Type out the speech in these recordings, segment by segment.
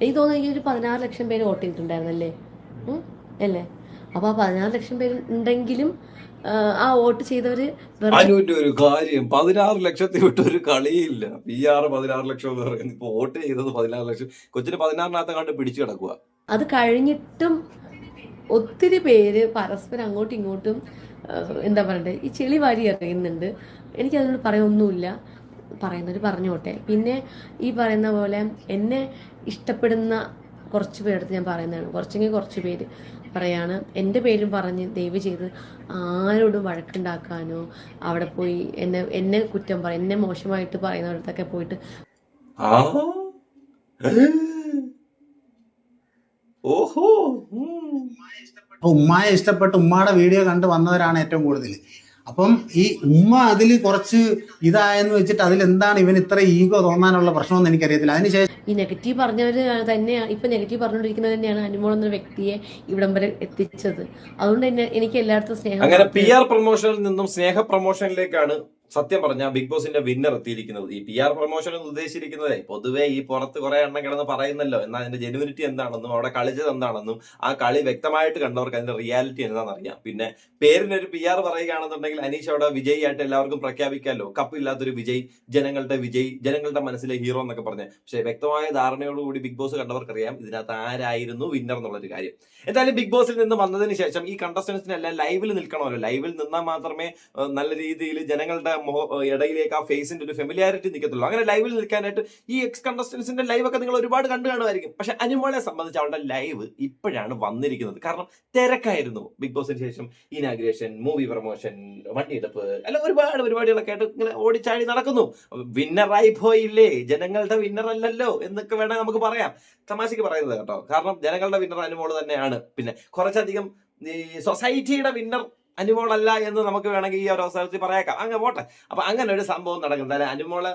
എനിക്ക് തോന്നുന്നു എനിക്കൊരു പതിനാറ് ലക്ഷം പേര് വോട്ട് ചെയ്തിട്ടുണ്ടായിരുന്നല്ലേ? അല്ലേ? അപ്പോൾ ആ പതിനാറ് ലക്ഷം പേര് ഉണ്ടെങ്കിലും ആ, ആ വോട്ട് ചെയ്തവര് അനുവിന്റെ ഒരു കാര്യം. പതിനാറ് ലക്ഷത്തിൽ വിട്ട് ഒരു കളിയില്ല. പി ആർ പതിനാറ് ലക്ഷം എന്ന് പറയുന്നത് ഇപ്പൊ വോട്ട് ചെയ്തത് പതിനാറ് ലക്ഷം. കൊച്ചിന് പതിനാറിനകത്ത് കണ്ട് പിടിച്ചു കിടക്കുക അത് കഴിഞ്ഞിട്ടും ഒത്തിരി പേര് പരസ്പരം അങ്ങോട്ടും ഇങ്ങോട്ടും എന്താ പറയണ്ടേ? ഈ ചെളി വാരി എറിയുന്നുണ്ട്. എനിക്കതിനോട് പറയൊന്നുമില്ല പറയുന്നവർ പറഞ്ഞോട്ടെ പിന്നെ ഈ പറയുന്ന പോലെ എന്നെ ഇഷ്ടപ്പെടുന്ന കുറച്ച് പേരെടുത്ത് ഞാൻ പറയുന്നതാണ്. കുറച്ചെങ്കിൽ കുറച്ച് പേര് പറയാണ്. എന്റെ പേരും പറഞ്ഞ് ദയവ് ചെയ്ത് ആരോടും വഴക്കുണ്ടാക്കാനോ അവിടെ പോയി എന്നെ എന്നെ കുറ്റം പറയും എന്നെ മോശമായിട്ട് പറയുന്നവരടുത്തൊക്കെ പോയിട്ട് ഓഹോ ഉമ്മയെ ഇഷ്ടപ്പെട്ട് ഉമ്മയുടെ വീഡിയോ കണ്ട് വന്നവരാണ് ഏറ്റവും കൂടുതൽ അപ്പം ഈ ഉമ്മ അതിൽ കുറച്ച് ഇതായെന്ന് വെച്ചിട്ട് അതിൽ എന്താണ് ഇവൻ ഇത്ര ഈഗോ തോന്നാനുള്ള പ്രശ്നമെന്ന് എനിക്കറിയത്തില്ല. അതിനുശേഷം ഈ നെഗറ്റീവ് പറഞ്ഞവർ തന്നെയാണ് ഇപ്പം നെഗറ്റീവ് പറഞ്ഞുകൊണ്ടിരിക്കുന്നത് തന്നെയാണ് അനുമോൾ എന്ന വ്യക്തിയെ ഇവിടം വരെ എത്തിച്ചത്. അതുകൊണ്ട് തന്നെ എനിക്ക് എല്ലായിടത്തും സ്നേഹം അങ്ങനെ പി ആർ പ്രൊമോഷനിൽ നിന്നും സ്നേഹ പ്രൊമോഷനിലേക്കാണ് സത്യം പറഞ്ഞാൽ ബിഗ് ബോസിന്റെ വിന്നർ എത്തിയിരിക്കുന്നത് ഈ പി ആർ പ്രൊമോഷൻ എന്ന് ഉദ്ദേശിച്ചിരിക്കുന്നത് പൊതുവേ ഈ പുറത്ത് കുറെ എണ്ണം കിടന്ന് പറയുന്നല്ലോ. എന്നാൽ അതിന്റെ ജെനുവിനിറ്റി എന്താണെന്നും അവിടെ കളിച്ചത് എന്താണെന്നും ആ കളി വ്യക്തമായിട്ട് കണ്ടവർക്ക് അതിന്റെ റിയാലിറ്റി എന്താണെന്ന് അറിയാം. പിന്നെ പേരിനൊരു പി ആർ പറയുകയാണെന്നുണ്ടെങ്കിൽ അനീഷ് അവിടെ വിജയിയായിട്ട് എല്ലാവർക്കും പ്രഖ്യാപിക്കാമല്ലോ. കപ്പില്ലാത്തൊരു വിജയ് ജനങ്ങളുടെ വിജയ് ജനങ്ങളുടെ മനസ്സിലെ ഹീറോ എന്നൊക്കെ പറഞ്ഞ്. പക്ഷേ വ്യക്തമായ ധാരണയോടുകൂടി ബിഗ് ബോസ് കണ്ടവർക്കറിയാം ഇതിനകത്ത് ആരായിരുന്നു വിന്നർ എന്നുള്ളൊരു കാര്യം. എന്തായാലും ബിഗ് ബോസിൽ നിന്ന് വന്നതിന് ശേഷം ഈ കണ്ടസ്റ്റൻസിനെല്ലാം ലൈവിൽ നിൽക്കണമല്ലോ. ലൈവിൽ നിന്നാൽ മാത്രമേ നല്ല രീതിയിൽ ജനങ്ങളുടെ ഇടയിലേക്ക് ആ ഫേസിന്റെ ഒരു ഫെമിലിയാരിറ്റി നിൽക്കത്തുള്ളൂ. അങ്ങനെ ലൈവിൽ നിൽക്കാനായിട്ട് ഈ എക്സ് കണ്ടസ്റ്റൻസിന്റെ ലൈവ് ഒക്കെ നിങ്ങൾ ഒരുപാട് കണ്ടു കാണുമായിരിക്കും. പക്ഷെ അനുമോളെ സംബന്ധിച്ച് അവളുടെ ലൈവ് ഇപ്പോഴാണ് വന്നിരിക്കുന്നത്. കാരണം തിരക്കായിരുന്നു. ബിഗ് ബോസിന് ശേഷം ഇനാഗ്രേഷൻ മൂവി പ്രൊമോഷൻ വണ്ടിയെടുപ്പ് അല്ല ഒരുപാട് പരിപാടികളൊക്കെ ആയിട്ട് ഇങ്ങനെ ഓടിച്ചാടി നടക്കുന്നു. വിന്നറായി പോയില്ലേ? ജനങ്ങളുടെ വിന്നർ അല്ലല്ലോ എന്നൊക്കെ വേണമെങ്കിൽ നമുക്ക് പറയാം. തമാശക്ക് പറയുന്നത് കേട്ടോ. കാരണം ജനങ്ങളുടെ വിന്നർ അനുമോൾ തന്നെയാണ്. പിന്നെ കുറച്ചധികം സൊസൈറ്റിയുടെ വിന്നർ അനുമോളല്ല എന്ന് നമുക്ക് വേണമെങ്കിൽ ഈ ഒരു അവസരത്തിൽ പറയാക്കാം. അങ്ങ് പോട്ടെ. അപ്പൊ അങ്ങനെ ഒരു സംഭവം നടക്കുന്നത്. അല്ലെ അനുമോളെ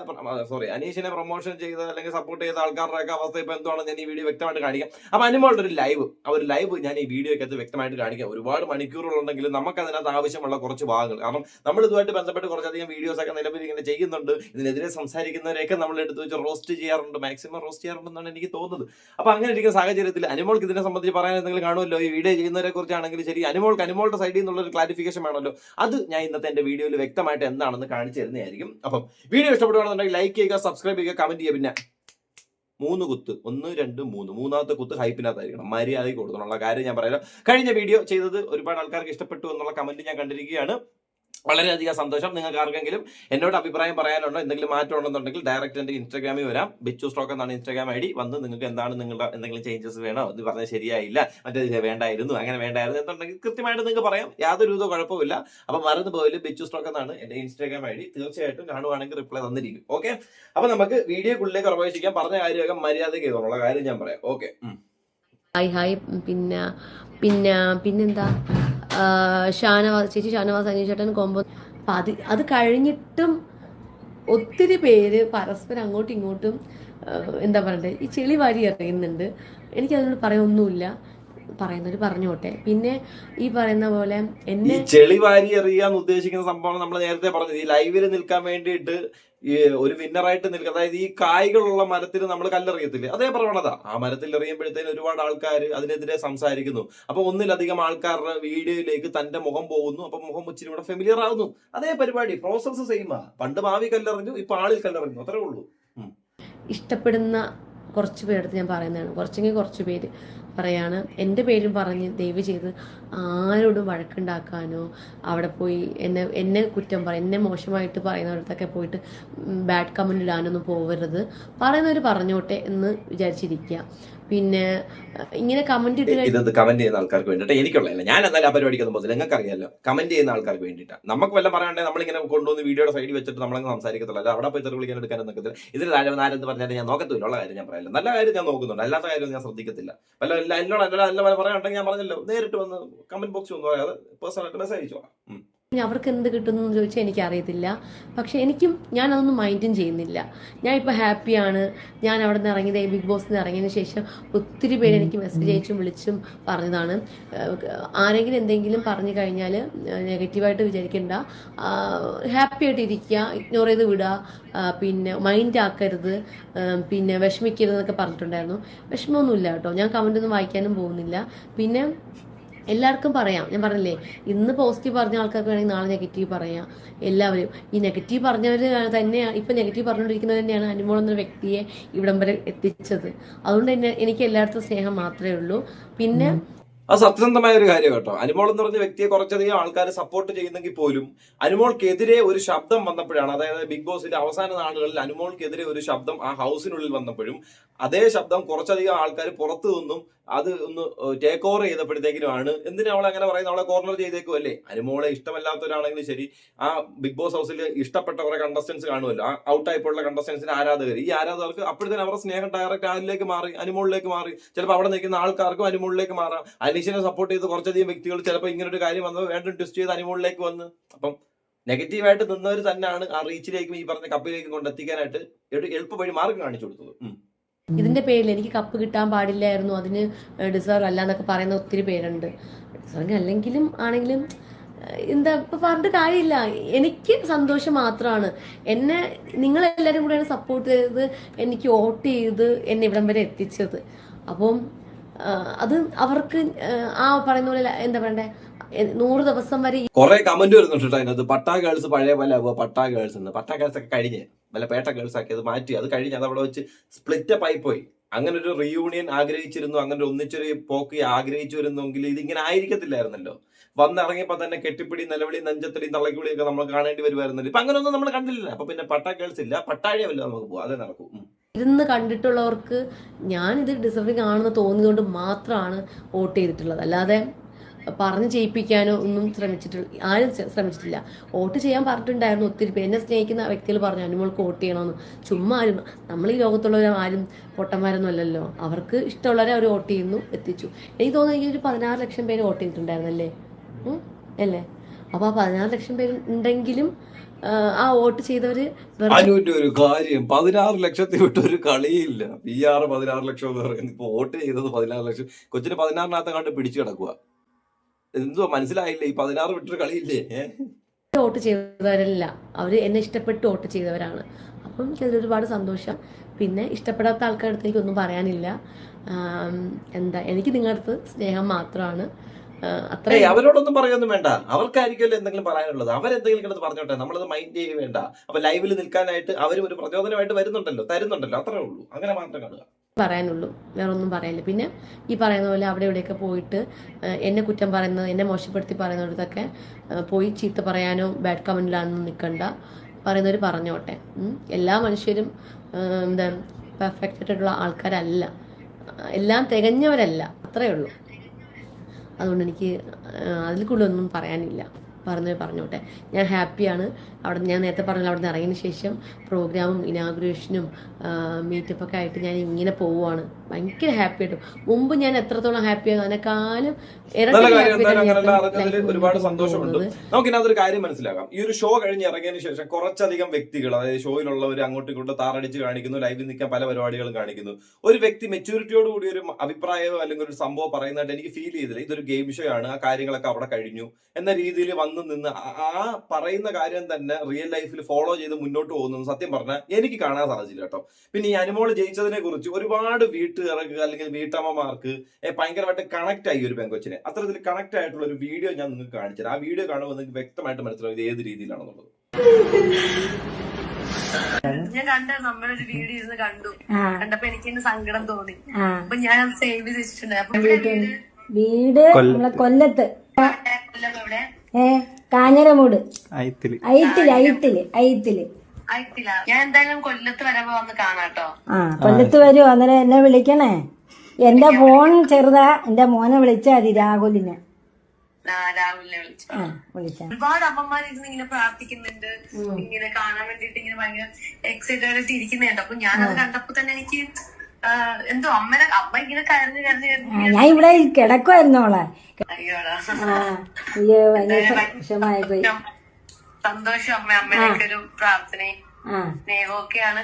സോറി അനീഷിനെ പ്രൊമോഷൻ ചെയ്ത അല്ലെങ്കിൽ സപ്പോർട്ട് ചെയ്ത ആൾക്കാരുടെ ഒക്കെ അവസ്ഥ ഇപ്പൊ എന്തുവാണെന്ന് ഞാൻ ഈ വീഡിയോ വ്യക്തമായിട്ട് കാണിക്കാം. അപ്പൊ അനുമോളുടെ ഒരു ലൈവ് ആ ഒരു ലൈവ് ഞാൻ ഈ വീഡിയോയ്ക്കകത്ത് വ്യക്തമായിട്ട് കാണിക്കാം. ഒരുപാട് മണിക്കൂറുകളുണ്ടെങ്കിലും നമുക്ക് അതിനകത്ത് ആവശ്യമുള്ള കുറച്ച് ഭാഗങ്ങൾ. കാരണം നമ്മൾ ഇതുമായിട്ട് ബന്ധപ്പെട്ട് കുറച്ചധികം വീഡിയോസ് ഒക്കെ നിലവിൽ ഇങ്ങനെ ചെയ്യുന്നുണ്ട്. ഇതിനെതിരെ സംസാരിക്കുന്നവരെയൊക്കെ നമ്മൾ എടുത്ത് വെച്ച് റോസ്റ്റ് ചെയ്യാറുണ്ട്. മാക്സിമം റോസ്റ്റ് ചെയ്യാറുണ്ടെന്നാണ് എനിക്ക് തോന്നുന്നത്. അപ്പൊ അങ്ങനെ ഇരിക്കുന്ന സാഹചര്യത്തിൽ അനുമോൾക്ക് ഇതിനെ സംബന്ധിച്ച് പറയാൻ എന്തെങ്കിലും കാണുമല്ലോ? ഈ വീഡിയോ ചെയ്യുന്നവരെ കുറിച്ചാണെങ്കിലും ശരി അനുമോൾക്ക് അനുമോളുടെ സൈഡിൽ നിന്നുള്ള ഒരു ക്ലാരിഫിക്കേഷൻ വേണമല്ലോ. അത് ഞാൻ ഇന്നത്തെ എന്റെ വീഡിയോയിൽ വ്യക്തമായിട്ട് എന്താണെന്ന് കാണിച്ചു തരുന്നതായിരിക്കും. അപ്പം വീഡിയോ ഇഷ്ടപ്പെടുകയാണെന്നുണ്ടെങ്കിൽ ലൈക്ക് ചെയ്യുക സബ്സ്ക്രൈബ് ചെയ്യുക കമന്റ് ചെയ്യുക. പിന്നെ മൂന്ന് കുത്ത്. ഒന്ന് രണ്ട് മൂന്ന്. മൂന്നാമത്തെ കുത്ത് ഹൈപ്പിനകത്തായിരിക്കണം മര്യാദയ്ക്ക് കൊടുക്കണമുള്ള കാര്യം ഞാൻ പറയാം കഴിഞ്ഞ വീഡിയോ ചെയ്തത് ഒരുപാട് ആൾക്കാർക്ക് ഇഷ്ടപ്പെട്ടു എന്നുള്ള കമന്റ് ഞാൻ കണ്ടിരിക്കുകയാണ്. വളരെയധികം സന്തോഷം. നിങ്ങൾക്ക് ആർക്കെങ്കിലും എന്നോട് അഭിപ്രായം പറയാനുണ്ടോ എന്തെങ്കിലും മാറ്റം ഉണ്ടെന്നുണ്ടെങ്കിൽ ഡയറക്റ്റ് എന്റെ ഇൻസ്റ്റാഗ്രാമിൽ വരാം. ബിച്ചു സ്റ്റോക്ക് എന്നാണ് ഇൻസ്റ്റാഗ്രാം ഐ ഡി. വന്ന് നിങ്ങൾക്ക് എന്താണ് നിങ്ങളുടെ എന്തെങ്കിലും ചേഞ്ചസ് വേണോ? എന്ന് പറഞ്ഞാൽ ശരിയായില്ല. മറ്റേ വേണ്ടായിരുന്നു. അങ്ങനെ വേണ്ടായിരുന്നു എന്നുണ്ടെങ്കിൽ കൃത്യമായിട്ട് നിങ്ങൾക്ക് പറയാം. യാതൊരു വിധ കുഴപ്പമില്ല അപ്പം മറന്നു പോയില്ല ബിച്ചു സ്റ്റോക്ക് എന്നാണ് എന്റെ ഇൻസ്റ്റാഗ്രാം ഐ ഡി. തീർച്ചയായിട്ടും കാണുവാണെങ്കിൽ റിപ്ലൈ തന്നിരിക്കും. ഓക്കെ അപ്പം നമുക്ക് വീഡിയോക്കുള്ളിലേക്ക് പ്രവേശിക്കാം. പറഞ്ഞ കാര്യമൊക്കെ മര്യാദയ്ക്ക് ചെയ്തോളൂ കാര്യം ഞാൻ പറയാം. ഓക്കെ ഹായ് ഹായ് പിന്നെ പിന്നെ പിന്നെന്താ? ഷാനവാസ് ചേച്ചി ഷാനവാസ് അനീഷ് ചേട്ടൻ കോമ്പോ അപ്പം അത് അത് കഴിഞ്ഞിട്ടും ഒത്തിരി പേര് പരസ്പരം അങ്ങോട്ടും ഇങ്ങോട്ടും എന്താ പറയണ്ടേ ഈ ചെളി വാരി എറിയുന്നുണ്ട്. എനിക്കതിനോട് പറയൊന്നുമില്ല പറയുന്നവർ പറഞ്ഞോട്ടെ. പിന്നെ ഈ പറയുന്ന പോലെ എന്നെ ചെളി വാരി എറിയാന്ന് ഉദ്ദേശിക്കുന്ന സംഭവം നമ്മൾ നേരത്തെ പറഞ്ഞത് ഈ ലൈവിൽ നിൽക്കാൻ വേണ്ടിയിട്ട് ഈ ഒരു വിന്നറായിട്ട് നിൽക്കുക അതായത് ഈ കായ്കളുള്ള മരത്തിൽ നമ്മൾ കല്ലെറിയത്തില്ലേ? അതേ പ്രവണത. ആ മരത്തിൽ എറിയുമ്പോഴത്തേന് ഒരുപാട് ആൾക്കാർ അതിനെതിരെ സംസാരിക്കുന്നു. അപ്പൊ ഒന്നിലധികം ആൾക്കാരുടെ വീഡിയോയിലേക്ക് തന്റെ മുഖം പോകുന്നു. അപ്പൊ മുഖം ഇച്ചിരി കൂടെ ഫെമിലിയർ ആവുന്നു. അതേ പരിപാടി. പ്രോസസ്സ് സെയിമാ പണ്ട് മാവി കല്ലെറിഞ്ഞു ഇപ്പൊ ആളിൽ കല്ലെറിഞ്ഞു. അത്രേ ഉള്ളൂ. ഇഷ്ടപ്പെടുന്ന കുറച്ച് പേരെടുത്ത് ഞാൻ പറയുന്നതാണ്. കുറച്ചെങ്കിൽ കുറച്ച് പേര്. പറയാണ്. എന്റെ പേരും പറഞ്ഞ് ദയവ് ചെയ്ത് ആരോടും വഴക്കുണ്ടാക്കാനോ അവിടെ പോയി എന്നെ എന്നെ കുറ്റം പറയും എന്നെ മോശമായിട്ട് പറയുന്നിടത്തൊക്കെ പോയിട്ട് ബാഡ് കമന്റ് ഇടാനൊന്നും പോകരുത് പറയുന്നവർ പറഞ്ഞോട്ടെ എന്ന് വിചാരിച്ചിരിക്കുക പിന്നെ ഇങ്ങനെ കമന്റ് ഇട്ട് കമന്റ് ചെയ്യുന്ന ആൾക്കാർക്ക് വേണ്ടിട്ട് എനിക്കുള്ളതല്ല ഞാൻ എന്നാലും ആ പരിപാടിക്കൊന്നും പോകുന്നില്ല നിങ്ങൾക്ക് അറിയാലോ കമന്റ് ചെയ്യുന്ന ആൾക്കാർക്ക് വേണ്ടിയിട്ടാണ് നമുക്ക് വല്ല പറയാണ്ടേ നമ്മളിങ്ങനെ കൊണ്ടുവന്ന് വീഡിയോ സൈഡിൽ വെച്ചിട്ട് നമ്മളങ്ങ് സംസാരിക്കത്തുള്ളൂ. അല്ല അവിടെ പോയി തെറി വിളിക്കാൻ എടുക്കാൻ നിൽക്കത്തില്ല ഇതിൽ താഴെ ആരെന്ന് പറഞ്ഞാൽ ഞാൻ നോക്കത്തില്ല ഉള്ള കാര്യം ഞാൻ പറയാലോ നല്ല കാര്യം ഞാൻ നോക്കുന്നുണ്ട്. അല്ലാത്ത കാര്യം ഞാൻ ശ്രദ്ധിക്കത്തില്ല. വല്ല എല്ലാ എന്നോട് അല്ല നല്ല പറയാനുണ്ടെങ്കിൽ ഞാൻ പറഞ്ഞല്ലോ നേരിട്ട് വന്ന് കമന്റ് ബോക്സിൽ ഒന്നും പറയാതെ പേഴ്സണലായിട്ട് മെസ്സേജ്. ഇനി അവർക്ക് എന്ത് കിട്ടുന്നു എന്ന് ചോദിച്ചാൽ എനിക്കറിയത്തില്ല. പക്ഷെ എനിക്കും ഞാൻ അതൊന്നും മൈൻഡും ചെയ്യുന്നില്ല. ഞാൻ ഇപ്പോൾ ഹാപ്പിയാണ്. ഞാൻ അവിടെ നിന്ന് ഇറങ്ങിയത് ബിഗ് ബോസിൽ നിന്ന് ഇറങ്ങിയതിന് ശേഷം ഒത്തിരി പേര് എനിക്ക് മെസ്സേജ് അയച്ചും വിളിച്ചും പറഞ്ഞതാണ്. ആരെങ്കിലും എന്തെങ്കിലും പറഞ്ഞു കഴിഞ്ഞാൽ നെഗറ്റീവായിട്ട് വിചാരിക്കണ്ട. ഹാപ്പി ആയിട്ട് ഇരിക്കുക ഇഗ്നോർ ചെയ്ത് വിടുക പിന്നെ മൈൻഡ് ആക്കരുത് പിന്നെ വിഷമിക്കരുത് എന്നൊക്കെ പറഞ്ഞിട്ടുണ്ടായിരുന്നു. വിഷമമൊന്നുമില്ല കേട്ടോ. ഞാൻ കമന്റ് ഒന്നും വായിക്കാനും പോകുന്നില്ല. പിന്നെ എല്ലാവർക്കും പറയാം. ഞാൻ പറഞ്ഞില്ലേ ഇന്ന് പോസിറ്റീവ് പറഞ്ഞ ആൾക്കാർക്ക് വേണമെങ്കിൽ നാളെ നെഗറ്റീവ് പറയാം. എല്ലാവരും. ഈ നെഗറ്റീവ് പറഞ്ഞവർ തന്നെയാണ് ഇപ്പം നെഗറ്റീവ് പറഞ്ഞുകൊണ്ടിരിക്കുന്നത് തന്നെയാണ് അനുമോൾ എന്നൊരു വ്യക്തിയെ ഇവിടം വരെ എത്തിച്ചത്. അതുകൊണ്ട് തന്നെ എനിക്ക് എല്ലായിടത്തും സ്നേഹം മാത്രമേ ഉള്ളൂ. പിന്നെ അത് സത്യസന്ധമായ ഒരു കാര്യം കേട്ടോ. അനുമോൾ എന്ന് പറഞ്ഞ വ്യക്തിയെ കുറച്ചധികം ആൾക്കാർ സപ്പോർട്ട് ചെയ്യുന്നെങ്കിൽ പോലും അനുമോൾക്കെതിരെ ഒരു ശബ്ദം വന്നപ്പോഴാണ് അതായത് ബിഗ് ബോസിന്റെ അവസാന നാളുകളിൽ അനുമോൾക്കെതിരെ ഒരു ശബ്ദം ആ ഹൗസിനുള്ളിൽ വന്നപ്പോഴും അതേ ശബ്ദം കുറച്ചധികം ആൾക്കാർ പുറത്തു നിന്നും അത് ഒന്ന് ടേക്ക് ഓവർ ചെയ്തപ്പോഴത്തേക്കിനുമാണ് എന്തിനാ അവളെ അങ്ങനെ പറയുന്നത്? അവളെ കോർണർ ചെയ്തേക്കും അല്ലേ? അനുമോളെ ഇഷ്ടമല്ലാത്തവരാണെങ്കിലും ശരി. ആ ബിഗ് ബോസ് ഹൗസിൽ ഇഷ്ടപ്പെട്ട കുറെ കണ്ടസ്റ്റൻസ് കാണുമല്ലോ. ആ ഔട്ട് ആയിട്ടുള്ള കണ്ടസ്റ്റൻസിന് ആരാധകർ ഈ ആരാധകർക്ക് അപ്പോഴത്തേനും അവരുടെ സ്നേഹം ഡയറക്റ്റ് ആരിലേക്ക് മാറി? അനുമോളിലേക്ക് മാറി. ചിലപ്പോൾ അവിടെ നിൽക്കുന്ന ആൾക്കാർക്കും അനുമോളിലേക്ക് മാറാം. അനീഷിനെ സപ്പോർട്ട് ചെയ്ത് കുറച്ചധികം വ്യക്തികൾ ചിലപ്പോൾ ഇങ്ങനെ ഒരു കാര്യം വന്നത് വേണ്ടും ട്വിസ്റ്റ് ചെയ്ത് അനുമോളിലേക്ക് വന്ന്. അപ്പം നെഗറ്റീവായിട്ട് നിന്നവർ തന്നെയാണ് ആ റീച്ചിലേക്കും ഈ പറഞ്ഞ കപ്പിലേക്കും കൊണ്ടെത്തിക്കാനായിട്ട് എളുപ്പ വഴി മാർഗം കാണിച്ചു കൊടുത്തത്. ഇതിന്റെ പേരിൽ എനിക്ക് കപ്പ് കിട്ടാൻ പാടില്ലായിരുന്നു അതിന് ഡിസേർവ് അല്ല എന്നൊക്കെ പറയുന്ന ഒത്തിരി പേരുണ്ട്. ഡിസേർവിങ് അല്ലെങ്കിലും ആണെങ്കിലും എന്താ ഇപ്പൊ പറഞ്ഞിട്ട് കാര്യമില്ല. എനിക്ക് സന്തോഷം മാത്രമാണ് എന്നെ നിങ്ങൾ എല്ലാരും കൂടെയാണ് സപ്പോർട്ട് ചെയ്തത് എനിക്ക് വോട്ട് ചെയ്ത് എന്നെ ഇവിടം വരെ എത്തിച്ചത്. അപ്പം അത് അവർക്ക് ആ പറയുന്ന പോലെ എന്താ പറയണ്ടേ നൂറ് ദിവസം വരെ കുറെ കമന്റ് വരുന്നുണ്ട് കേട്ടോ അതിനകത്ത്. പട്ടാ ഗേൾസ് പഴയ പോലെ ആവുക പട്ടാ ഗേൾസ് എന്ന്. പട്ടാ ഗേൾസ് ഒക്കെ കഴിഞ്ഞ്. വല്ല പേട്ട ഗേൾസ് ആക്കി അത് മാറ്റി. അത് കഴിഞ്ഞ് അത് അവിടെ വെച്ച് സ്പ്ലിറ്റ് അപ്പ് ആയി പോയി അങ്ങനെ ഒരു റീയൂണിയൻ ആഗ്രഹിച്ചിരുന്നു അങ്ങനെ ഒരു ഒന്നിച്ചൊരു പോക്ക് ആഗ്രഹിച്ചിരുന്നെങ്കിൽ ഇതിങ്ങനെ ആയിരിക്കത്തില്ലായിരുന്നല്ലോ. വന്നിറങ്ങിയപ്പോ തന്നെ കെട്ടിപ്പിടി നിലവിളി നെഞ്ചത്തടി തള്ളക്കിളിയൊക്കെ നമ്മൾ കാണേണ്ടി വരുമായിരുന്നല്ലോ ഇപ്പൊ അങ്ങനെയൊന്നും നമ്മൾ കണ്ടില്ല അപ്പൊ പിന്നെ പട്ട ഗേൾസ് ഇല്ല പട്ടാഴിയല്ല നമുക്ക് പോവാം. അതേ നടക്കും. ഇരുന്ന് കണ്ടിട്ടുള്ളവർക്ക് ഞാനിത് ഡിസർവിങ് ആണെന്ന് തോന്നിയതുകൊണ്ട് മാത്രമാണ് വോട്ട് ചെയ്തിട്ടുള്ളത്. അല്ലാതെ പറഞ്ഞ് ചെയ്യിപ്പിക്കാനോ ഒന്നും ശ്രമിച്ചിട്ടില്ല ആരും ശ്രമിച്ചിട്ടില്ല. വോട്ട് ചെയ്യാൻ പറഞ്ഞിട്ടുണ്ടായിരുന്നു ഒത്തിരി പേര് എന്നെ സ്നേഹിക്കുന്ന വ്യക്തികൾ പറഞ്ഞു അനുമോൾക്ക് വോട്ട് ചെയ്യണമെന്ന് ചുമ്മാ ആരും നമ്മൾ ഈ ലോകത്തുള്ളവർ ആരും പൊട്ടന്മാരൊന്നും അല്ലല്ലോ. അവർക്ക് ഇഷ്ടമുള്ളവരെ അവർ വോട്ട് ചെയ്യുന്നു എത്തിച്ചു. എനിക്ക് തോന്നുന്നു എനിക്ക് ഒരു പതിനാറ് ലക്ഷം പേര് വോട്ട് ചെയ്തിട്ടുണ്ടായിരുന്നല്ലേ? അല്ലേ? അപ്പോൾ ആ പതിനാറ് ലക്ഷം പേര് ഉണ്ടെങ്കിലും ആ, വോട്ട് ചെയ്തവര് ഒരു കാര്യം പതിനാറ് ലക്ഷത്തിൽ വിട്ട് ഒരു കളിയില്ല. പി ആർ പതിനാറ് ലക്ഷം എന്ന് പറയുന്നത് ഇപ്പൊ വോട്ട് ചെയ്തത് പതിനാറ് ലക്ഷം. കൊച്ചിന് പതിനാറിനകത്ത് കണ്ട് പിടിച്ചു കിടക്കുക എന്തുവാ മനസ്സിലായില്ലേ? ഈ പതിനാറ് വിട്ടൊരു കളിയില്ലേ? വോട്ട് ചെയ്തവരല്ല. അവർ എന്നെ ഇഷ്ടപ്പെട്ട് വോട്ട് ചെയ്തവരാണ്. അപ്പം എനിക്കതിൽ ഒരുപാട് സന്തോഷം. പിന്നെ ഇഷ്ടപ്പെടാത്ത ആൾക്കാരുടെ അടുത്ത് എനിക്കൊന്നും പറയാനില്ല. എന്താ എനിക്ക് നിങ്ങളുടെ അടുത്ത് സ്നേഹം മാത്രമാണ്. അത്രേ അവരോടൊന്നും പറയൊന്നും വേണ്ട. അവർക്കായിരിക്കുമല്ലോ എന്തെങ്കിലും പറയാനുള്ളത്? അവരെന്തെങ്കിലും കിടന്ന് പറഞ്ഞോട്ടെ? നമ്മളത് മൈൻഡ് ചെയ്യുക വേണ്ട. അപ്പൊ ലൈവിൽ നിൽക്കാനായിട്ട് അവരും ഒരു പ്രചോദനമായിട്ട് വരുന്നുണ്ടല്ലോ തരുന്നുണ്ടല്ലോ. അത്രേ ഉള്ളൂ. അങ്ങനെ മാത്രം കാണുക. പറയാനുള്ളൂ. വേറെ ഒന്നും പറയാനില്ല പിന്നെ ഈ പറയുന്ന പോലെ അവിടെ ഇവിടെയൊക്കെ പോയിട്ട് എന്നെ കുറ്റം പറയുന്നത് എന്നെ മോശപ്പെടുത്തി പറയുന്നിടത്തൊക്കെ പോയി ചീത്ത പറയാനോ ബാഡ് കമന്റിലാണെന്ന് നിൽക്കണ്ട പറയുന്നവർ പറഞ്ഞോട്ടെ. എല്ലാ മനുഷ്യരും എന്താ പെർഫെക്റ്റ് ആയിട്ടുള്ള ആൾക്കാരല്ല. എല്ലാം തികഞ്ഞവരല്ല. അത്രയേ ഉള്ളൂ. അതുകൊണ്ട് എനിക്ക് അതിൽ കൂടുതലൊന്നും പറയാനില്ല. പറഞ്ഞത് പറഞ്ഞോട്ടെ. ഞാൻ ഹാപ്പിയാണ് അവിടെ ഞാൻ നേരത്തെ പറഞ്ഞ അവിടെ നിന്ന് ഇറങ്ങിയതിന് ശേഷം പ്രോഗ്രാമും ഇനാഗുറേഷനും മീറ്റപ്പൊക്കെ ആയിട്ട് ഞാൻ ഇങ്ങനെ പോവുകയാണ് ഭയങ്കര ഹാപ്പി ആയിട്ട്. മുമ്പ് ഞാൻ എത്രത്തോളം ഹാപ്പി ആകും അതിനെക്കാളും ഒരുപാട് സന്തോഷമുണ്ട്. നമുക്ക് ഇതിനകത്തൊരു കാര്യം മനസ്സിലാക്കാം. ഈ ഒരു ഷോ കഴിഞ്ഞ് ഇറങ്ങിയതിന് ശേഷം കുറച്ചധികം വ്യക്തികൾ അതായത് ഷോയിലുള്ളവർ അങ്ങോട്ടും ഇങ്ങോട്ടും താറടിച്ച് കാണിക്കുന്നു ലൈവിൽ നിൽക്കാൻ പല പരിപാടികളും കാണിക്കുന്നു. ഒരു വ്യക്തി മെച്ചൂരിറ്റിയോട് കൂടി ഒരു അഭിപ്രായമോ അല്ലെങ്കിൽ ഒരു സംഭവം പറയുന്നതായിട്ട് എനിക്ക് ഫീൽ ചെയ്തില്ല. ഇതൊരു ഗെയിം ഷോ ആണ്. ആ കാര്യങ്ങളൊക്കെ അവിടെ കഴിഞ്ഞു. എന്ന രീതിയിൽ വന്നു നിന്ന് ആ- ആ പറയുന്ന കാര്യം തന്നെ റിയൽ ലൈഫിൽ ഫോളോ ചെയ്ത് മുന്നോട്ട് പോകുന്നു സത്യം പറഞ്ഞാൽ എനിക്ക് കാണാൻ സാധിച്ചില്ല കേട്ടോ. പിന്നെ ഈ അനുമോൾ ജയിച്ചതിനെ കുറിച്ച് ഒരുപാട് വീട്ടുകാർക്ക് അല്ലെങ്കിൽ വീട്ടമ്മമാർക്ക് ഭയങ്കരമായിട്ട് കണക്ട് ആയി ഒരു പെങ്കൊച്ചിനെ. അത്തരത്തിൽ കണക്ട് ആയിട്ടുള്ള ഒരു വീഡിയോ ഞാൻ നിങ്ങൾക്ക് കാണിച്ചത് ആ വീഡിയോ കാണുമ്പോൾ നിങ്ങൾക്ക് വ്യക്തമായിട്ട് മനസ്സിലാവും ഇത് ഏത് രീതിയിലാണെന്നുള്ളത്. ഞാൻ കണ്ട നമ്മളൊരു വീഡിയോ ഇരുന്ന് കണ്ടു. കണ്ടപ്പോ എനിക്ക് തന്നെ സങ്കടം തോന്നി. അപ്പൊ ഞാൻ അത് സേവ് ചെയ്ത് വെച്ചിട്ടുണ്ട്. അപ്പൊ ഇവിടെ വീട് നമ്മളെ കൊല്ലത്ത്. കൊല്ലം എവിടെ? ഏ കാഞ്ഞരമൂട്. അയത്തിൽ. അയത്തിൽ അയത്തിൽ അയിത്തിൽ. ആയിട്ടില്ല. ഞാൻ എന്തായാലും കൊല്ലത്ത് കാണാട്ടോ. ആ കൊല്ലത്ത് വരുമോ അന്നേരം എന്നെ വിളിക്കണേ. എന്റെ ഫോൺ ചെറുതാ. എന്റെ മോനെ വിളിച്ചാ മതി രാഹുലിനെ. ആ, രാഹുലിനെ വിളിച്ചു. ആ വിളിച്ചാ ഒരുപാട് അമ്മമാർ ഇരുന്ന് ഇങ്ങനെ പ്രാർത്ഥിക്കുന്നുണ്ട്. ഇങ്ങനെ കാണാൻ വേണ്ടിട്ട് ഇങ്ങനെ ഭയങ്കര എക്സൈറ്റഡ് ആയിട്ട് ഇരിക്കുന്നുണ്ട് അപ്പൊ ഞാനത് കണ്ടപ്പോ തന്നെ എനിക്ക് ആ, എന്തോ അമ്മനെ അമ്മ ഇങ്ങനെ കരഞ്ഞു കരഞ്ഞു ആ, കരഞ്ഞു ഞാൻ ഇവിടെ കിടക്കുമായിരുന്നോളെ അയ്യോടാ. ആ അയ്യോ ഭയങ്കര വിഷമായി പോയി സന്തോഷം അമ്മ അമ്മയുടെ ഒരു പ്രാർത്ഥനയും സ്നേഹമൊക്കെയാണ് സ്നേഹവും ഒക്കെയാണ്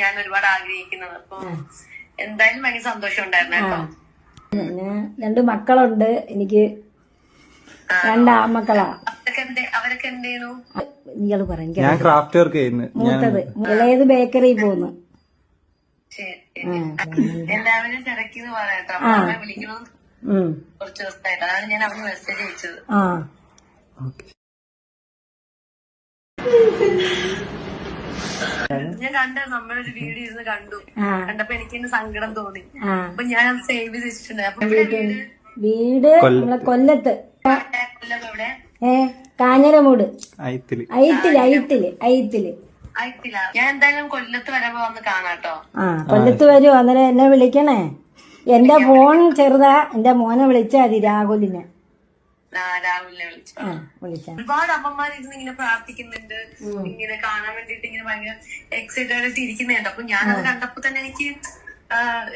ഞാൻ ഒരുപാട് ആഗ്രഹിക്കുന്നത്. അപ്പൊ എന്തായാലും ഭയങ്കര സന്തോഷം ഉണ്ടായിരുന്നു കേട്ടോ. രണ്ട് മക്കളുണ്ട്. എനിക്ക് രണ്ട് ആമക്കളാ അവരൊക്കെ എന്ത് ചെയ്യണു ഇയാൾ പറയും ഞാൻ ക്രാഫ്റ്റ് വർക്ക് ചെയ്യുന്നു. മൂത്തത്. ഇളയത് ബേക്കറി പോന്ന് ശരി ശരി. എല്ലാവരും തിരക്കിന്ന് പറയാട്ടോ അപ്പൊ അമ്മ വിളിക്കണം കുറച്ച് ദിവസമായിട്ട്. അതാണ് ഞാൻ അവന് മെസ്സേജ് അയച്ചത്. ഞാൻ കണ്ട നമ്മളൊരു വീഡിയോ ഇരുന്ന് കണ്ടു. കണ്ടപ്പോ എനിക്ക് തന്നെ സങ്കടം തോന്നി. അപ്പൊ ഞാൻ അത് സേവ് ചെയ്തിട്ടുണ്ട്. അപ്പൊ വീട് നമ്മളെ കൊല്ലത്ത്. കൊല്ലം എവിടെ? ഏ കാഞ്ഞരമൂട്. അയത്തിൽ. അയിത്തിൽ അയിത്തിൽ അയിത്തിൽ. ഞാൻ എന്തായാലും കൊല്ലത്ത് വരുമ്പോ വന്ന് കാണാട്ടോ. ആ കൊല്ലത്ത് വരുമോ അന്നേരം എന്നെ വിളിക്കണേ. എന്റെ ഫോൺ ചെറുതാ. എന്റെ മോനെ വിളിച്ചാ മതി രാഹുലിനെ. രാഹുലിനെ വിളിച്ചു. ഒരുപാട് അമ്മമാർ ഇരുന്ന് ഇങ്ങനെ പ്രാർത്ഥിക്കുന്നുണ്ട്. ഇങ്ങനെ കാണാൻ വേണ്ടിട്ട് ഇങ്ങനെ ഭയങ്കര എക്സൈറ്റഡ് ആയിട്ട് ഇരിക്കുന്നുണ്ട് അപ്പൊ ഞാനത് കണ്ടപ്പോ തന്നെ എനിക്ക്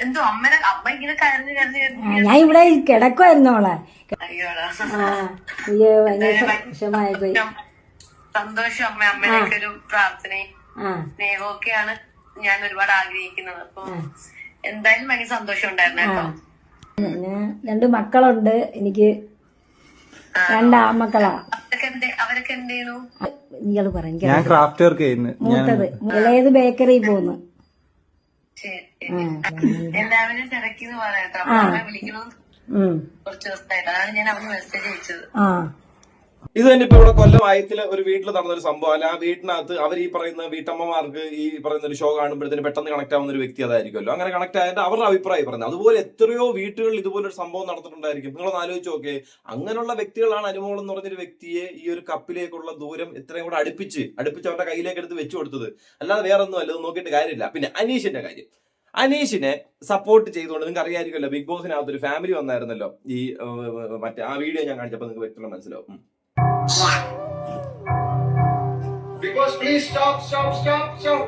എന്തോ അമ്മനെ അമ്മ ഇങ്ങനെ കരഞ്ഞു കരഞ്ഞു കരഞ്ഞു ഞാൻ ഇവിടെ കിടക്കുമായിരുന്നു അവളെ. സന്തോഷം. അമ്മ അമ്മയൊക്കെ ഒരു പ്രാർത്ഥനയും സ്നേഹവും ഒക്കെയാണ് ഞാൻ ഒരുപാട് ആഗ്രഹിക്കുന്നത്. അപ്പൊ എന്തായാലും ഭയങ്കര സന്തോഷം ഉണ്ടായിരുന്നു കേട്ടോ. രണ്ട് മക്കളുണ്ട്. എനിക്ക് രണ്ട് ആമക്കളാ അവരൊക്കെ എന്ത് ചെയ്യണു ഇയാൾ പറയും ഞാൻ ക്രാഫ്റ്റ് വർക്ക് ചെയ്യുന്നു. മൂത്തത് ഇളയത് ബേക്കറി പോന്ന്. എല്ലാവരും തിരക്കിന്ന് പറയാട്ടോ വിളിക്കണം ഉം. കുറച്ച് ദിവസമായിട്ട്. അതാണ് ഞാൻ അവന് മെസ്സേജ് അയച്ചത്. ആ. ഇത് തന്നെ ഇപ്പൊ ഇവിടെ കൊല്ലം ആയത്തിലെ ഒരു വീട്ടിൽ നടന്ന ഒരു സംഭവം. അല്ല ആ വീട്ടിനകത്ത് അവർ ഈ പറയുന്ന വീട്ടമ്മമാർക്ക് ഈ പറയുന്ന ഒരു ഷോ കാണുമ്പോഴത്തേന് പെട്ടെന്ന് കണക്ട് ആവുന്ന ഒരു വ്യക്തി അതായിരിക്കുമല്ലോ. അങ്ങനെ കണക്ട് ആയതിന്റെ അവരുടെ അഭിപ്രായം പറഞ്ഞത് അതുപോലെ എത്രയോ വീട്ടുകളിൽ ഇതുപോലെ ഒരു സംഭവം നടന്നിട്ടുണ്ടായിരിക്കും. നിങ്ങളൊന്ന് ആലോചിച്ച് നോക്കെ. അങ്ങനെയുള്ള വ്യക്തികളാണ് അനുമോൾ എന്ന് പറഞ്ഞൊരു വ്യക്തിയെ ഈ ഒരു കപ്പിലേക്കുള്ള ദൂരം ഇത്രയും കൂടെ അടുപ്പിച്ച് അടുപ്പിച്ച് അവരുടെ കയ്യിലേക്ക് എടുത്ത് വെച്ചു കൊടുത്തത്. അല്ലാതെ വേറെ ഒന്നും അല്ല നോക്കിയിട്ട് കാര്യമില്ല. പിന്നെ അനീഷിന്റെ കാര്യം. അനീഷിനെ സപ്പോർട്ട് ചെയ്തുകൊണ്ട് നിങ്ങൾക്ക് അറിയാമായിരിക്കുമല്ലോ ബിഗ് ബോസിനകത്ത് ഒരു ഫാമിലി വന്നായിരുന്നല്ലോ. ഈ മറ്റേ ആ വീഡിയോ ഞാൻ കാണിച്ചപ്പോൾ നിങ്ങൾക്ക് വ്യക്തമായി മനസ്സിലാവും. Because please stop, stop, stop, stop.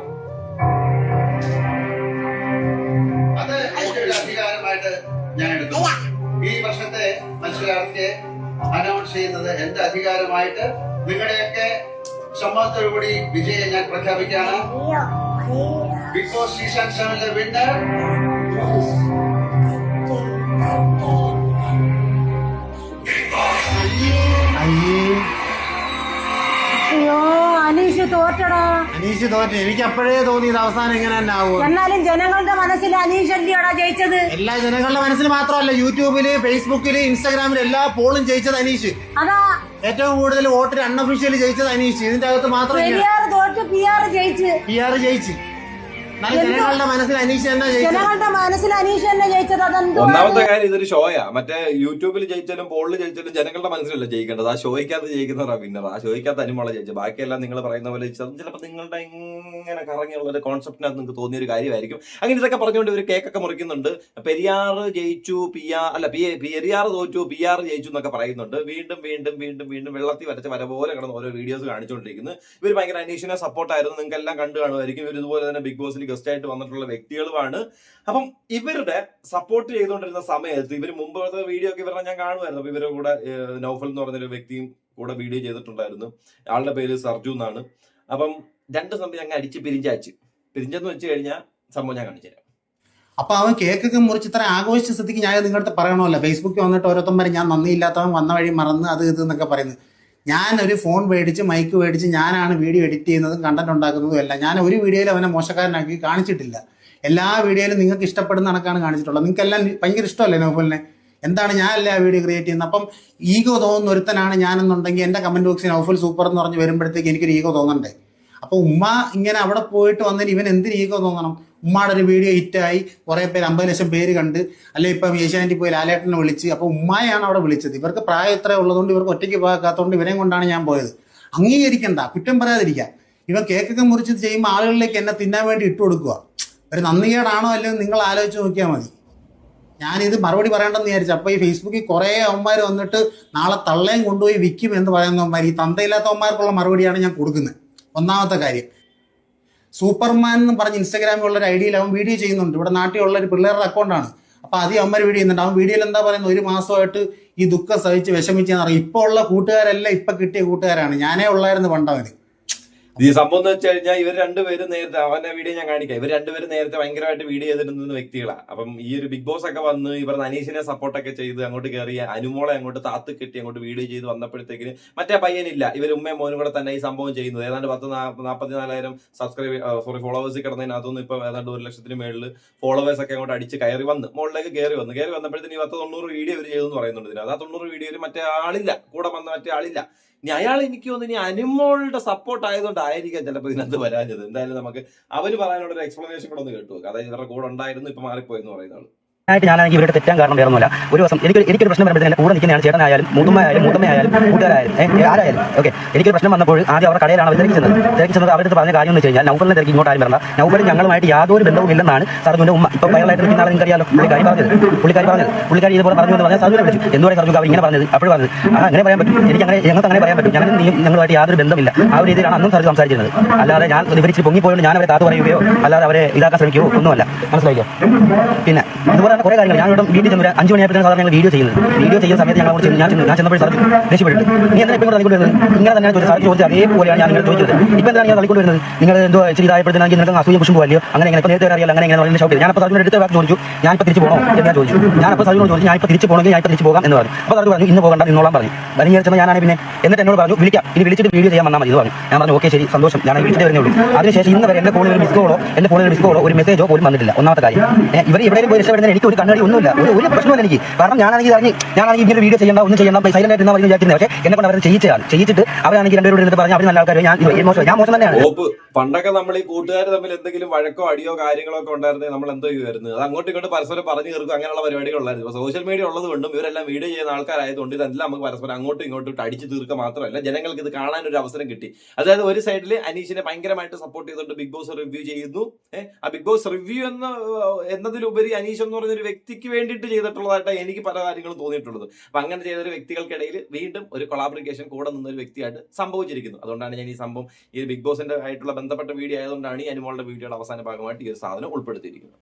അത് എന്റെ അധികാരമായിട്ട് ഞാൻ എടുക്കുന്നു. ഈ വർഷത്തെ മത്സരാർത്ഥിയെ അനൗൺസ് ചെയ്യുന്നത് എന്റെ അധികാരമായിട്ട് നിങ്ങളുടെയൊക്കെ സമ്മതത്തോടുകൂടി വിജയം ഞാൻ പ്രഖ്യാപിക്കുകയാണ്. ബിഗ് ബോസ് സീസൺ സെവനിലെ വിന്നർ അനീഷ് തോറ്റ. എനിക്ക് അപ്പോഴേ തോന്നി ഇത് അവസാനം ഇങ്ങനെ തന്നെ ആവും എന്നാലും ജനങ്ങളുടെ മനസ്സിൽ അനീഷ് അല്ലിയോടാ ജയിച്ചത്? എല്ലാ ജനങ്ങളുടെ മനസ്സിൽ മാത്രമല്ല യൂട്യൂബിൽ ഫേസ്ബുക്കിൽ ഇൻസ്റ്റാഗ്രാമിൽ എല്ലാ പോളും ജയിച്ചത് അനീഷ്. അതാ. ഏറ്റവും കൂടുതൽ വോട്ടിൽ അൺഒഫീഷ്യലി ജയിച്ചത് അനീഷ്. ഇതിന്റെ അകത്ത് മാത്രം ജയിച്ച്. പി ആർ ജയിച്ച്. ജനങ്ങളുടെ മനസ്സിൽ അനീഷ് തന്നെ ജയിച്ചത്? അതെന്തോ ഒന്നാമത്തെ കാര്യം ഇതൊരു ഷോയാ മറ്റേ യൂട്യൂബിൽ ജയിച്ചാലും പോളിൽ ജയിച്ചാലും ജനങ്ങളുടെ മനസ്സിലല്ല ജയിക്കേണ്ടത്. ആ ഷോയ്ക്കകത്ത് ജയിക്കുന്നവരാ വിന്നർ ആ ഷോയ്ക്കകത്ത് അനുമോളെ ജയിച്ചത്. ബാക്കിയെല്ലാം നിങ്ങൾ പറയുന്ന പോലെ ജയിച്ചത് ചിലപ്പോൾ നിങ്ങളുടെ ഇങ്ങനെ കറങ്ങിയുള്ള ഒരു കോൺസെപ്റ്റിനകത്ത് നിങ്ങൾക്ക് തോന്നിയ ഒരു കാര്യമായിരിക്കും. അങ്ങനെ ഇതൊക്കെ പറഞ്ഞുകൊണ്ട് ഒരു കേക്കൊക്കെ മുറിക്കുന്നുണ്ട്. പെരിയാർ ജയിച്ചു പി ആർ അല്ല പി പെരിയാർ തോറ്റു പി ആർ ജയിച്ചു എന്നൊക്കെ പറയുന്നുണ്ട്. വീണ്ടും വീണ്ടും വീണ്ടും വീണ്ടും വെള്ളത്തിൽ വരച്ച വര പോലെ കിടന്ന് ഓരോ വീഡിയോസ് കാണിച്ചുകൊണ്ടിരിക്കുന്നു. ഇവർ ഭയങ്കര അനീഷിനെ സപ്പോർട്ടായിരുന്നു നിങ്ങൾക്ക് എല്ലാം കണ്ടു കാണുമായിരിക്കും. ഇവർ ഇതുപോലെ തന്നെ ബിഗ് ബോസിൽ ഗസ്റ്റ് ആയിട്ട് വന്നിട്ടുള്ള വ്യക്തികളുമാണ്. അപ്പം ഇവരുടെ സപ്പോർട്ട് ചെയ്തുകൊണ്ടിരുന്ന സമയത്ത് ഇവർ മുമ്പത്തെ വീഡിയോ ഒക്കെ ഇവരുടെ ഞാൻ കാണുമായിരുന്നു. അപ്പൊ ഇവരുടെ കൂടെ നൗഫൽ എന്ന് പറഞ്ഞൊരു വ്യക്തിയും കൂടെ വീഡിയോ ചെയ്തിട്ടുണ്ടായിരുന്നു. ആളുടെ പേര് സർജു എന്നാണ്. അപ്പം രണ്ട് സമയം അങ്ങ് അടിച്ച് പിരിഞ്ചയച്ച് പിരിഞ്ചെന്ന് വെച്ച് കഴിഞ്ഞാൽ സംഭവം ഞാൻ കാണിച്ചു തരാം. അപ്പൊ അവൻ കേക്കൊക്കെ മുറിച്ച് ഇത്ര ആഘോഷിച്ച സ്ഥിതിക്ക് ഞാൻ നിങ്ങളുടെ അടുത്ത് പറയണമല്ലോ. ഫേസ്ബുക്കിൽ വന്നിട്ട് ഓരോരുത്തന്മാർ ഞാൻ നന്ദിയില്ലാത്തവൻ വന്ന വഴി മറന്ന് അത് ഇത് എന്നൊക്കെ പറയുന്നത്. ഞാൻ ഒരു ഫോൺ മേടിച്ച് മൈക്ക് മേടിച്ച് ഞാനാണ് വീഡിയോ എഡിറ്റ് ചെയ്യുന്നതും കണ്ടന്റ് ഉണ്ടാക്കുന്നതും അല്ല ഞാൻ ഒരു വീഡിയോയിൽ അവനെ മോശക്കാരനാക്കി കാണിച്ചിട്ടില്ല. എല്ലാ വീഡിയോയിലും നിങ്ങൾക്ക് ഇഷ്ടപ്പെടുന്ന കണക്കാണ് കാണിച്ചിട്ടുള്ളത്. നിങ്ങൾക്ക് എല്ലാം ഭയങ്കര ഇഷ്ടമല്ലേ നൗഫലിനെ? എന്താണ് ഞാനല്ലേ ആ വീഡിയോ ക്രിയേറ്റ് ചെയ്യുന്നത്? അപ്പം ഈഗോ തോന്നുന്ന ഒരുത്തനാണ് ഞാനെന്നുണ്ടെങ്കിൽ എന്റെ കമന്റ് ബോക്സിൽ നൗഫൽ സൂപ്പർ എന്ന് പറഞ്ഞ് വരുമ്പോഴത്തേക്ക് എനിക്കൊരു ഈഗോ തോന്നണ്ടേ? അപ്പോൾ ഉമ്മ ഇങ്ങനെ അവിടെ പോയിട്ട് വന്നതിന് ഇവൻ എന്തിന് ഈഗോ തോന്നണം? ഉമ്മയുടെ ഒരു വീഡിയോ ഹിറ്റായി കുറേ പേര് അമ്പത് ലക്ഷം പേര് കണ്ട്. അല്ലെ ഇപ്പം ഏഷ്യാനെറ്റിൽ പോയി ലാലേട്ടനെ വിളിച്ച്. അപ്പോൾ ഉമ്മായാണ് അവിടെ വിളിച്ചത്. ഇവർക്ക് പ്രായം ഇത്ര ഉള്ളതുകൊണ്ട് ഇവർക്ക് ഒറ്റയ്ക്ക് പോകാത്തതുകൊണ്ട് ഇവരെയും കൊണ്ടാണ് ഞാൻ പോയത്. അംഗീകരിക്കണ്ട. കുറ്റം പറയാതിരിക്കാം. ഇവ കേക്കൊക്കെ മുറിച്ച് ചെയ്യുമ്പോൾ ആളുകളിലേക്ക് എന്നെ തിന്നാൻ വേണ്ടി ഇട്ട് കൊടുക്കുക ഒരു നന്ദികേടാണോ അല്ലെങ്കിൽ നിങ്ങൾ ആലോചിച്ച് നോക്കിയാൽ മതി. ഞാനിത് മറുപടി പറയണ്ടെന്ന് വിചാരിച്ചു. അപ്പോൾ ഈ ഫേസ്ബുക്കിൽ കുറേ അവന്മാർ വന്നിട്ട് നാളെ തള്ളയും കൊണ്ടുപോയി വിൽക്കും എന്ന് പറയുന്നവന്മാർ ഈ തന്തയില്ലാത്തവന്മാർക്കുള്ള മറുപടിയാണ് ഞാൻ കൊടുക്കുന്നത്. ഒന്നാമത്തെ കാര്യം. സൂപ്പർമാൻ എന്ന് പറഞ്ഞ് ഇൻസ്റ്റാഗ്രാമിലുള്ള ഒരു ഐഡിയയിൽ അവൻ വീഡിയോ ചെയ്യുന്നുണ്ട്. ഇവിടെ നാട്ടിലുള്ള ഒരു പിള്ളേരുടെ അക്കൗണ്ടാണ് അപ്പോൾ ആദ്യം അമ്മ വീഡിയോ ചെയ്യുന്നുണ്ട്. അവൻ വീഡിയോയിൽ എന്താ പറയുന്നത്? ഒരു മാസമായിട്ട് ഈ ദുഃഖം സഹിച്ച് വിഷമിച്ചെന്ന് പറയും ഇപ്പോൾ ഉള്ള കൂട്ടുകാരല്ല ഇപ്പൊ കിട്ടിയ കൂട്ടുകാരാണ്. ഞാനേ ഉള്ളായിരുന്നു പണ്ടവന് ഈ സംഭവം എന്ന് വെച്ച് കഴിഞ്ഞാൽ ഇവർ രണ്ടുപേരും നേരത്തെ അവന്റെ വീഡിയോ ഞാൻ കാണിക്കാം. ഇവർ രണ്ടുപേരും നേരത്തെ ഭയങ്കരമായിട്ട് വീഡിയോ ചെയ്തിരുന്ന വ്യക്തികളാണ് അപ്പം ഈ ഒരു ബിഗ് ബോസ് ഒക്കെ വന്ന് ഇവർ അനീഷിനെ സപ്പോർട്ടൊക്കെ ചെയ്ത് അങ്ങോട്ട് കയറി അനുമോളെ അങ്ങോട്ട് താത്ത് കെട്ടി അങ്ങോട്ട് വീഡിയോ ചെയ്ത് വന്നപ്പോഴത്തേക്കിന് മറ്റേ പയ്യനില്ല. ഇവർ ഉമ്മയും മോനും കൂടെ തന്നെ ഈ സംഭവം ചെയ്യുന്നത്. ഏതാണ്ട് പത്ത് നാൽപ്പത്തിനാലായിരം സബ്സ്ക്രൈബ് സോറി ഫോളോവേഴ്സ് കിടന്നതിനകത്തൊന്നും ഇപ്പം ഏതാണ്ട് ഒരു ലക്ഷത്തിന് മേളിൽ ഫോളോവേഴ്സ് ഒക്കെ അങ്ങോട്ട് അടിച്ച് കയറി വന്ന് മുകളിലേക്ക് കയറി വന്ന്. കയറി വന്നപ്പോഴത്തേന് പത്ത് തൊണ്ണൂറ് വീഡിയോ ഇവർ ചെയ്തെന്ന് പറയുന്നുണ്ട് ഇതിനകത്ത്. ആ തൊണ്ണൂറ് വീഡിയോയിൽ മറ്റേ ആളില്ല. കൂടെ വന്ന മറ്റേ ആളില്ല. ഇനി അയാൾ എനിക്ക് തോന്നുന്നു ഇനി അനുമോളുടെ സപ്പോർട്ട് ആയതുകൊണ്ടായിരിക്കാം ചിലപ്പോൾ ഇതിനകത്ത് വരാഞ്ഞത്. എന്തായാലും നമുക്ക് അവർ പറയാനുള്ള ഒരു എക്സ്പ്ലനേഷൻ കൂടെ ഒന്ന് കേട്ടു അതായത് ഇവരുടെ കൂടെ ഉണ്ടായിരുന്നു ഇപ്പൊ മാറിപ്പോയെന്ന് പറയുന്ന ആയിട്ട് ഞാനാണെങ്കിൽ ഇവരുടെ തെറ്റാൻ കാരണം വേറെ ഒന്നുമില്ല ഒരു ദിവസം എനിക്ക് എനിക്കൊരു പ്രശ്നം വരുമ്പോഴത്തേന് എന്റെ കൂടെ നിൽക്കുന്നതാണ് ചേട്ടനായാലും മുതുമയായാലും മൂത്തമ്മയായാലും കൂട്ടുകാരായാലും ആരായാലും ഓക്കെ. എനിക്കൊരു പ്രശ്നം വന്നപ്പോൾ ആദ്യം അവരുടെ കടയിലാണ് അവർ തിരക്കി ചെന്നത്. തിരക്കി അവരുടെ പറഞ്ഞ കാര്യം എന്ന് വെച്ച് കഴിഞ്ഞാൽ നൗഫലിനെ തിരക്കി ഇങ്ങോട്ട് ആരും വരണ്ട. നൗഫലും ഞങ്ങളുമായിട്ട് യാതൊരു ബന്ധവും ഇല്ലെന്നാണ് സർജുവിന്റെ ഉമ്മ ഇപ്പൊ വയലായിട്ട് നിൽക്കുന്ന ആളെ നിങ്ങൾക്കറിയാലോ? പുള്ളിക്കാരി പറഞ്ഞത്. പുള്ളിക്കാരി പറഞ്ഞത്. പുള്ളിക്കാരി ഇതുപോലെ പറഞ്ഞു എന്ന് പറഞ്ഞാൽ സർജുവിനെ വിളിച്ചു. എന്തുവരെ സർജു അവർ ഇങ്ങനെ പറഞ്ഞത്? അപ്പോൾ പറഞ്ഞത് ആ അങ്ങനെ പറയാൻ പറ്റും. എനിക്ക് അങ്ങനെ ഞങ്ങൾക്ക് അങ്ങനെ പറയാൻ പറ്റും. ഞങ്ങൾ ഞങ്ങളുമായിട്ട് യാതൊരു ബന്ധമില്ല. ആ ഒരു രീതിയിലാണ് അന്നും സർജു സംസാരിച്ചിരുന്നത്. അല്ലാതെ ഞാൻ വിവരിച്ച് പൊങ്ങിപ്പോയോണ്ട് ഞാൻ അവരെ താത്ത് പറയുകയോ അല്ലാതെ അവരെ ഇതാക്കാൻ ശ്രമിക്കുകയോ ഒന്നുമല്ല. മനസ്സിലായിക്കോ പിന്നെ ഇതുപോലെ തന്നെ കുറെ കാര്യങ്ങൾ ഞാൻ ഇവിടെ വീട്ടിൽ ചെന്നൊരു ഒരു അഞ്ച് മണിയായപ്പോഴത്തേക്കും സാധാരണ ഞങ്ങൾ വീഡിയോ ചെയ്യുന്നത്. വീഡിയോ ചെയ്യുന്ന സമയത്ത് ഞങ്ങൾ ചെന്ന് ഞാൻ ചെന്ന് ഞാൻ ചെന്നപ്പോൾ സാർ രക്ഷപ്പെട്ടു നീ എന്തിനാ ഇപ്പോൾ തള്ളിക്കൊണ്ട് വരുന്നത് ഇങ്ങനെ തന്നെ ചോദിച്ചത്. സാർ ചോദിച്ചത് അതേപോലെയാണ് ഞാൻ നിങ്ങൾ ചോദിച്ചത് ഇപ്പം എന്താണ് ഞാൻ തള്ളിക്കൊണ്ട് വരുന്നത് നിങ്ങൾ എന്തോ ഇച്ചിരി ഇതായപ്പോഴത്തേക്ക് നിങ്ങൾക്ക് അസൂയ കുശും പോകല്ലോ അങ്ങനെ ഇങ്ങനെ ഇപ്പം നേരത്തെ അറിയാലോ അങ്ങനെ ഇങ്ങനെ ഷൗട്ട് ഞാൻ അപ്പോൾ സാറിനോട് എടുത്ത് വാക്ക് ചോദിച്ചു. ഞാൻ ഇപ്പോൾ തിരിച്ച് പോകണോ എന്ന് ഞാൻ ചോദിച്ചു. ഞാൻ അപ്പോൾ സാറിനോട് ചോദിച്ചു ഞാൻ ഇപ്പോൾ തിരിച്ച് പോകണമെങ്കിൽ ഞാൻ ഇപ്പോൾ തിരിച്ച് പോകാം എന്ന് പറഞ്ഞു. അപ്പോൾ സാർ പറഞ്ഞു ഇന്ന് പോകണ്ട നിന്നോളാം പറഞ്ഞു. വലിയ ചേർച്ചപ്പോൾ ഞാനാണ് പിന്നെ എന്നിട്ട് എന്നോട് പറഞ്ഞു വിളിക്കാം. ഇനി വിളിച്ചിട്ട് വീഡിയോ ചെയ്യാൻ വന്നാൽ മതി പറഞ്ഞു. ഞാൻ പറഞ്ഞു ഓക്കെ ശരി സന്തോഷം. ഞാൻ വിളിച്ചിട്ട് വരുന്നേ ഉള്ളൂ അതിനുശേഷം ഇന്ന് വരെ എന്റെ ഫോണിൽ ഒരു മിസ് കോളോ എന്റെ ഫോണിൽ ഒരു മിസ് കോളോ ഒരു മെസ്സേജോ പോലും വന്നിട്ടില്ല. ഒന്നാമത്തെ കാര്യം. ഇവർ എവിടെയും പോയി രക്ഷപ്പെടുന്നതിന് എനിക്ക് ഒരു കണ്ണടി ഒന്നുമില്ല. ഒരു ഒരു പ്രശ്നമില്ല എനിക്ക്. കാരണം ഞാനാണെങ്കിൽ അറിഞ്ഞ് ഞാനാണെങ്കിൽ ഇങ്ങനെ വീഡിയോ ചെയ്യണ്ട ഒന്നും ചെയ്യണ്ട സൈലന്റ് ആയിട്ട് ഇരുന്നാൽ വിചാരിക്കുന്നത് പക്ഷേ എന്നെ കൊണ്ട് അവർ ചെയ്യിച്ചതാണ്. ചെയ്യിച്ചിട്ട് അവരാണെങ്കിൽ രണ്ടുപേരോട് ഇരുന്നിട്ട് പറഞ്ഞു അവർ നല്ല ആൾക്കാർ ഞാൻ മോശം ഞാൻ മോശം തന്നെയാണ്. പണ്ടൊക്കെ നമ്മൾ ഈ കൂട്ടുകാർ തമ്മിൽ എന്തെങ്കിലും വഴക്കോ അടിയോ കാര്യങ്ങളോ ഒക്കെ ഉണ്ടായിരുന്നെങ്കിൽ നമ്മൾ എന്തോ ചെയ്യുമായിരുന്നു. അത് അങ്ങോട്ട് ഇങ്ങോട്ട് പരസ്പരം പറഞ്ഞു തീർക്കും. അങ്ങനെയുള്ള പരിപാടികളുണ്ടായിരുന്നു ഇപ്പൊ സോഷ്യൽ മീഡിയ ഉള്ളത് കൊണ്ടും ഇവരെല്ലാം വീഡിയോ ചെയ്യുന്ന ആൾക്കാരായതുകൊണ്ട് ഇതെല്ലാം നമുക്ക് പരസ്പരം അങ്ങോട്ടും ഇങ്ങോട്ടും അടിച്ചു തീർക്കുക മാത്രമല്ല ജനങ്ങൾക്ക് ഇത് കാണാൻ ഒരു അവസരം കിട്ടി. അതായത് ഒരു സൈഡിൽ അനീഷിനെ ഭയങ്കരമായിട്ട് സപ്പോർട്ട് ചെയ്തുകൊണ്ട് ബിഗ് ബോസ് റിവ്യൂ ചെയ്യുന്നു. ആ ബിഗ് ബോസ് റിവ്യൂ എന്ന എന്നതിലുപരി അനീഷ് എന്ന് പറഞ്ഞ ഒരു വ്യക്തിക്ക് വേണ്ടിയിട്ട് ചെയ്തിട്ടുള്ളതായിട്ടാണ് എനിക്ക് പല കാര്യങ്ങളും തോന്നിയിട്ടുള്ളത്. അപ്പൊ അങ്ങനെ ചെയ്ത ഒരു വ്യക്തികൾക്കിടയിൽ വീണ്ടും ഒരു കൊളാബറേഷൻ കൂടെ നിന്ന ഒരു വ്യക്തിയായിട്ട് സംഭവിച്ചിരിക്കുന്നു. അതുകൊണ്ടാണ് ഞാൻ ഈ സംഭവം ഈ ബിഗ് ബോസിന്റെ ആയിട്ടുള്ള ബന്ധപ്പെട്ട വീഡിയോ ആയതുകൊണ്ടാണ് ഈ അനുമോളുടെ വീഡിയോയുടെ അവസാന ഭാഗമായിട്ട് ഈ ഒരു സാധനം ഉൾപ്പെടുത്തിയിരിക്കുന്നത്.